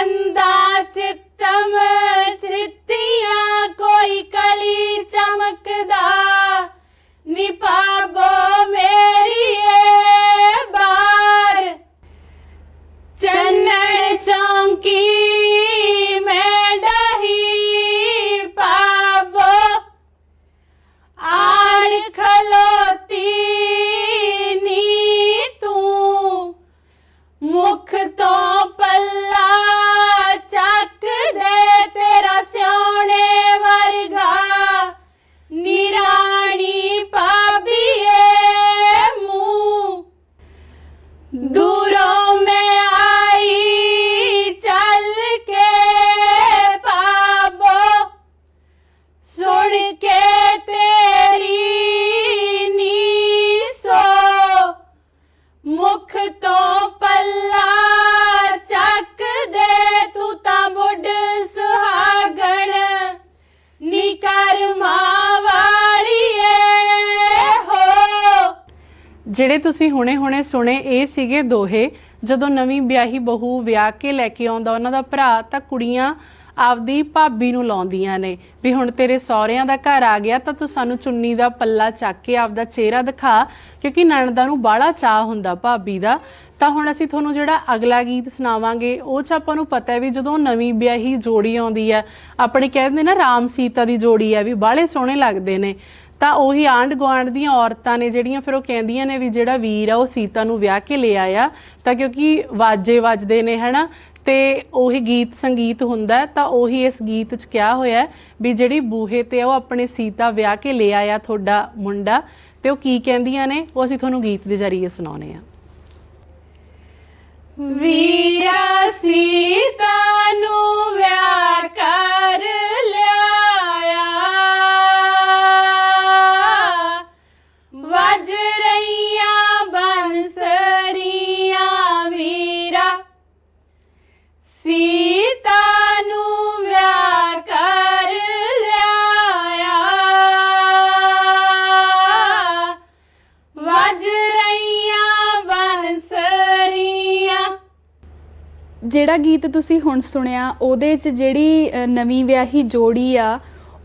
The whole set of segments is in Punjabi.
गन्दा चित्तम चित्तिया कोई कली चमकदा। निपाबो में ਜਿਹੜੇ ਤੁਸੀਂ ਹੁਣੇ-ਹੁਣੇ ਸੁਣੇ, ਇਹ ਸੀਗੇ ਦੋਹੇ। ਜਦੋਂ ਨਵੀਂ ਵਿਆਹੀ ਬਹੂ ਵਿਆਹ ਕੇ ਲੈ ਕੇ ਆਉਂਦਾ, ਉਹਨਾਂ ਦਾ ਭਰਾ, ਤਾਂ ਕੁੜੀਆਂ ਆਪਦੀ ਭਾਬੀ ਨੂੰ ਲਾਉਂਦੀਆਂ ਨੇ। ਵੀ ਹੁਣ ਤੇਰੇ ਸਹੁਰਿਆਂ ਦਾ ਘਰ ਆ ਗਿਆ, ਤਾਂ ਤੂੰ ਸਾਨੂੰ ਚੁੰਨੀ ਦਾ ਪੱਲਾ ਚੱਕ ਕੇ ਆਪਦਾ ਚਿਹਰਾ ਦਿਖਾ, ਕਿਉਂਕਿ ਨਣਦਾ ਨੂੰ ਬਾਹਲਾ ਚਾਹ ਹੁੰਦਾ ਭਾਬੀ ਦਾ। ਤਾਂ ਹੁਣ ਅਸੀਂ ਤੁਹਾਨੂੰ ਜਿਹੜਾ ਅਗਲਾ ਗੀਤ ਸੁਣਾਵਾਂਗੇ, ਉਹ ਚ ਆਪਾਂ ਨੂੰ ਪਤਾ ਹੈ ਵੀ ਜਦੋਂ ਨਵੀਂ ਵਿਆਹੀ ਜੋੜੀ ਆਉਂਦੀ ਹੈ, ਆਪਣੇ ਕਹਿੰਦੇ ਨਾ ਰਾਮ ਸੀਤਾ ਦੀ ਜੋੜੀ ਹੈ, ਵੀ ਬਾਹਲੇ ਸੋਹਣੇ ਲੱਗਦੇ ਨੇ। ਤਾਂ ਉਹੀ ਆਂਢ ਗੁਆਂਢ ਦੀਆਂ ਔਰਤਾਂ ਨੇ ਜਿਹੜੀਆਂ ਫਿਰ ਉਹ ਕਹਿੰਦੀਆਂ ਨੇ ਵੀ ਜਿਹੜਾ ਵੀਰ ਆ ਉਹ ਸੀਤਾ ਨੂੰ ਵਿਆਹ ਕੇ ਲੈ ਆਇਆ। ਤਾਂ ਕਿਉਂਕਿ ਵਾਜੇ ਵੱਜਦੇ ਨੇ ਹਨਾ? ਤੇ ਉਹੀ ਗੀਤ ਸੰਗੀਤ ਹੁੰਦਾ ਤਾਂ ਉਹੀ ਇਸ ਗੀਤ 'ਚ ਕਿਹਾ ਹੋਇਆ ਵੀ ਜਿਹੜੀ ਬੂਹੇ ਤੇ ਆ, ਉਹ ਆਪਣੇ ਸੀਤਾ ਵਿਆਹ ਕੇ ਲੈ ਆਇਆ ਤੁਹਾਡਾ ਮੁੰਡਾ। ਤੇ ਉਹ ਕੀ ਕਹਿੰਦੀਆਂ ਨੇ? ਉਹ ਅਸੀਂ ਤੁਹਾਨੂੰ ਗੀਤ ਦੇ ਜ਼ਰੀਏ ਸੁਣਾਉਨੇ ਆ ਵੀਰਾ ਸੀਤਾ ਜਿਹੜਾ ਗੀਤ ਤੁਸੀਂ ਹੁਣ ਸੁਣਿਆ, ਉਹਦੇ 'ਚ ਜਿਹੜੀ ਨਵੀਂ ਵਿਆਹੀ ਜੋੜੀ ਆ,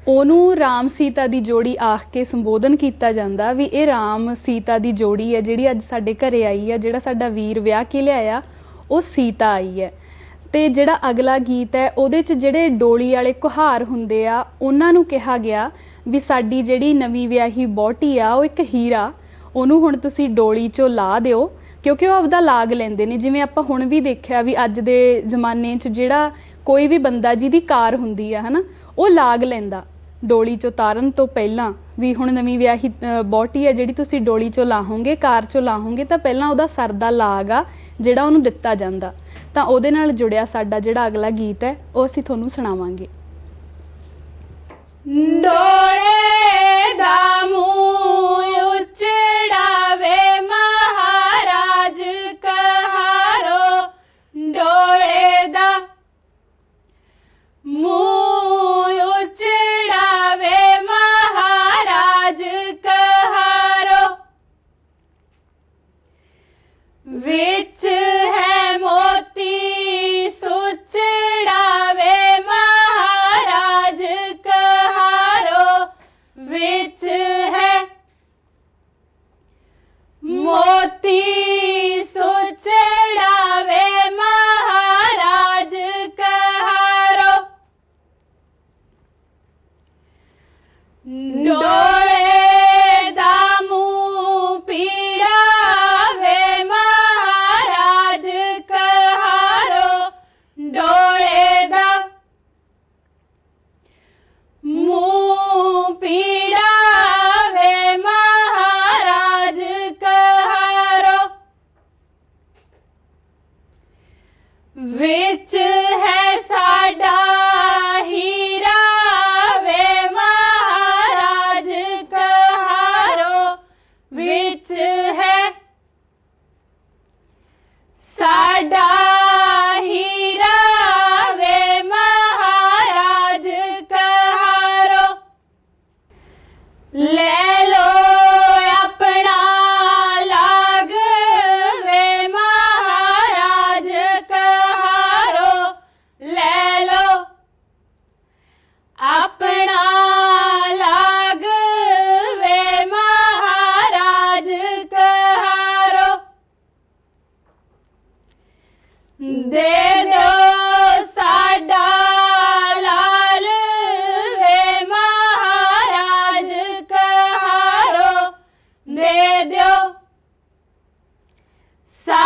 ਉਹਨੂੰ ਰਾਮ ਸੀਤਾ ਦੀ ਜੋੜੀ ਆਖ ਕੇ ਸੰਬੋਧਨ ਕੀਤਾ ਜਾਂਦਾ ਵੀ ਇਹ ਰਾਮ ਸੀਤਾ ਦੀ ਜੋੜੀ ਹੈ, ਜਿਹੜੀ ਅੱਜ ਸਾਡੇ ਘਰੇ ਆਈ ਆ, ਜਿਹੜਾ ਸਾਡਾ ਵੀਰ ਵਿਆਹ ਕੇ ਲਿਆਇਆ, ਉਹ ਸੀਤਾ ਆਈ ਹੈ। ਤੇ ਜਿਹੜਾ ਅਗਲਾ ਗੀਤ ਹੈ, ਉਹਦੇ 'ਚ ਜਿਹੜੇ ਡੋਲੀ ਵਾਲੇ ਕੁਹਾਰ ਹੁੰਦੇ ਆ, ਉਹਨਾਂ ਨੂੰ ਕਿਹਾ ਗਿਆ ਵੀ ਸਾਡੀ ਜਿਹੜੀ ਨਵੀਂ ਵਿਆਹੀ ਬੋਟੀ ਆ, ਉਹ ਇੱਕ ਹੀਰਾ, ਉਹਨੂੰ ਹੁਣ ਤੁਸੀਂ ਡੋਲੀ 'ਚੋਂ ਲਾ ਦਿਓ। ਕਿਉਂਕਿ ਉਹ ਆਪਦਾ ਲਾਗ ਲੈਂਦੇ ਨੇ। ਜਿਵੇਂ ਆਪਾਂ ਹੁਣ ਵੀ ਦੇਖਿਆ ਵੀ ਅੱਜ ਦੇ ਜ਼ਮਾਨੇ 'ਚ ਜਿਹੜਾ ਕੋਈ ਵੀ ਬੰਦਾ ਜਿਹਦੀ ਕਾਰ ਹੁੰਦੀ ਆ ਹਨਾ ਉਹ ਲਾਗ ਲੈਂਦਾ ਡੋਲੀ 'ਚੋਂ ਤਾਰਨ ਤੋਂ ਪਹਿਲਾਂ। ਵੀ ਹੁਣ ਨਵੀਂ ਵਿਆਹੀ ਅ, ਬੋਟੀ ਆ ਜਿਹੜੀ ਤੁਸੀਂ ਡੋਲੀ 'ਚੋਂ ਲਾਹੋਗੇ ਕਾਰ 'ਚੋਂ ਲਾਹੋਗੇ ਤਾਂ ਪਹਿਲਾਂ ਉਹਦਾ ਸਰ ਦਾ ਲਾਗ ਆ ਜਿਹੜਾ ਉਹਨੂੰ ਦਿੱਤਾ ਜਾਂਦਾ। ਤਾਂ ਉਹਦੇ ਨਾਲ ਜੁੜਿਆ ਸਾਡਾ ਜਿਹੜਾ ਅਗਲਾ ਗੀਤ ਹੈ ਉਹ ਅਸੀਂ ਤੁਹਾਨੂੰ ਸੁਣਾਵਾਂਗੇ। ਡੋਲੇ ਦਾ ਕਹਾਰੋ ਦੇ ਦਿਓ ਸਾਡਾ